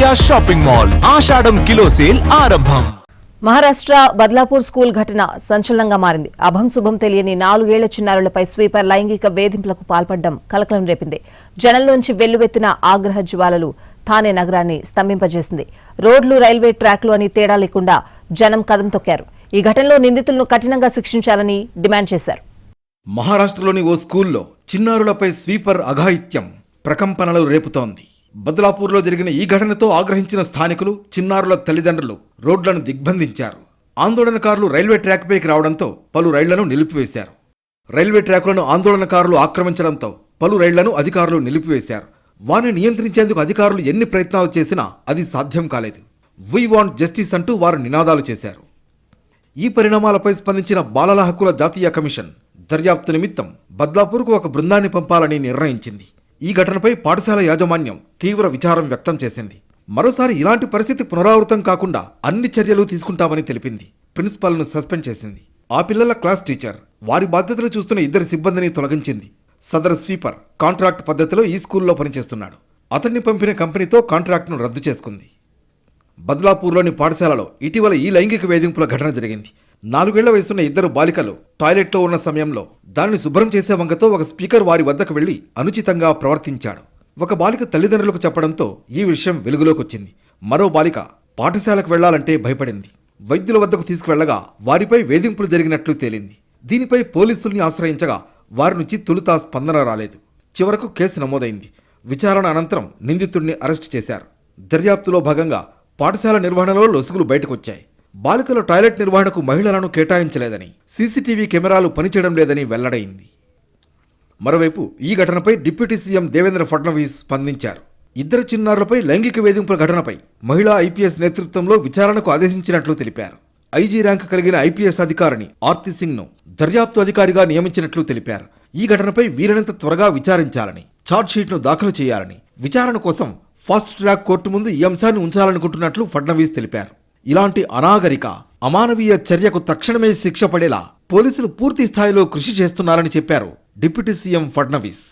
ASHA shopping mall ఆషాఢం kilo sale ఆరంభం. Maharashtra Badlapur school ఘటన సంచలనంగా మారింది. అభం శుభం తెలియని నాలుగేళ్ళ చిన్నారులపై స్వీపర్ లైంగిక వేధింపులకు పాల్పడడం కలకలం రేపింది. జనంలోంచి వెల్లువెత్తిన ఆగ్రహ జ్వాలలు థానే నగరాన్ని స్తంభింపజేసింది. రోడ్లు రైల్వే ట్రాక్లు అని తేడా లేకుండా జనం కదం తొక్కారు. ఈ ఘటనలో నిందితులను కఠినంగా శిక్షించాలని డిమాండ్ చేశారు. మహారాష్ట్రలోని ఓ స్కూల్లో చిన్నారులపై స్వీపర్ అఘాయిత్యం ప్రకంపనలు రేపుతోంది. బద్లాపూర్లో జరిగిన ఈ ఘటనతో ఆగ్రహించిన స్థానికులు చిన్నారుల తల్లిదండ్రులు రోడ్లను దిగ్బంధించారు. ఆందోళనకారులు రైల్వే ట్రాక్పైకి రావడంతో పలు రైళ్ళను నిలిపివేశారు. రైల్వే ట్రాకులను ఆందోళనకారులు ఆక్రమించడంతో పలు రైళ్ళను అధికారులు నిలిపివేశారు. వారిని నియంత్రించేందుకు అధికారులు ఎన్ని ప్రయత్నాలు చేసినా అది సాధ్యం కాలేదు. వీ వాంట్ జస్టిస్ అంటూ వారు నినాదాలు చేశారు. ఈ పరిణామాలపై స్పందించిన బాలల హక్కుల జాతీయ కమిషన్ దర్యాప్తు నిమిత్తం బద్లాపూర్కు ఒక బృందాన్ని పంపాలని నిర్ణయించింది. ఈ ఘటనపై పాఠశాల యాజమాన్యం తీవ్ర విచారం వ్యక్తం చేసింది. మరోసారి ఇలాంటి పరిస్థితి పునరావృతం కాకుండా అన్ని చర్యలు తీసుకుంటామని తెలిపింది. ప్రిన్సిపాల్ను సస్పెండ్ చేసింది. ఆ పిల్లల క్లాస్ టీచర్ వారి బాధ్యతలు చూస్తున్న ఇద్దరు సిబ్బందిని తొలగించింది. సదరు స్వీపర్ కాంట్రాక్ట్ పద్ధతిలో ఈ స్కూల్లో పనిచేస్తున్నాడు. అతన్ని పంపిన కంపెనీతో కాంట్రాక్ట్ను రద్దు చేసుకుంది. బద్లాపూర్లోని పాఠశాలలో ఇటీవల ఈ లైంగిక వేధింపుల ఘటన జరిగింది. నాలుగేళ్ళ వయసున్న ఇద్దరు బాలికలు టాయిలెట్లో ఉన్న సమయంలో దానిని శుభ్రం చేసే వంగతో ఒక స్పీకర్ వారి వద్దకు వెళ్ళి అనుచితంగా ప్రవర్తించాడు. ఒక బాలిక తల్లిదండ్రులకు చెప్పడంతో ఈ విషయం వెలుగులోకి వచ్చింది మరో బాలిక పాఠశాలకు వెళ్ళాలంటే భయపడింది. వైద్యుల వద్దకు తీసుకువెళ్ళగా వారిపై వేధింపులు జరిగినట్లు తేలింది. దీనిపై పోలీసుల్ని ఆశ్రయించగా వారి నుంచి తొలుత స్పందన రాలేదు. చివరకు కేసు నమోదైంది. విచారణ అనంతరం నిందితుడిని అరెస్టు చేశారు. దర్యాప్తులో భాగంగా పాఠశాల నిర్వహణలో లొసుగులు బయటకొచ్చాయి. బాలికల టాయిలెట్ నిర్వహణకు మహిళలను కేటాయించలేదని సీసీటీవీ కెమెరాలు పనిచేయడం లేదని వెల్లడైంది. మరోవైపు ఈ ఘటనపై డిప్యూటీ సీఎం దేవేంద్ర ఫడ్నవీస్ స్పందించారు. ఇద్దరు చిన్నారులపై లైంగిక వేధింపుల ఘటనపై మహిళా ఐపీఎస్ నేతృత్వంలో విచారణకు ఆదేశించినట్లు తెలిపారు. ఐజీ ర్యాంకు కలిగిన ఐపీఎస్ అధికారిని ఆర్తి సింగ్ను దర్యాప్తు అధికారిగా నియమించినట్లు తెలిపారు. ఈ ఘటనపై వీలైనంత త్వరగా విచారించాలని ఛార్జ్షీట్ను దాఖలు చేయాలని విచారణ కోసం ఫాస్ట్ ట్రాక్ కోర్టు ముందు ఈ అంశాన్ని ఉంచాలనుకుంటున్నట్లు ఫడ్నవీస్ తెలిపారు. ఇలాంటి అనాగరిక అమానవీయ చర్యకు తక్షణమే శిక్ష పడేలా పోలీసులు పూర్తి స్థాయిలో కృషి చేస్తున్నారని చెప్పారు డిప్యూటీ సీఎం ఫడ్నవీస్.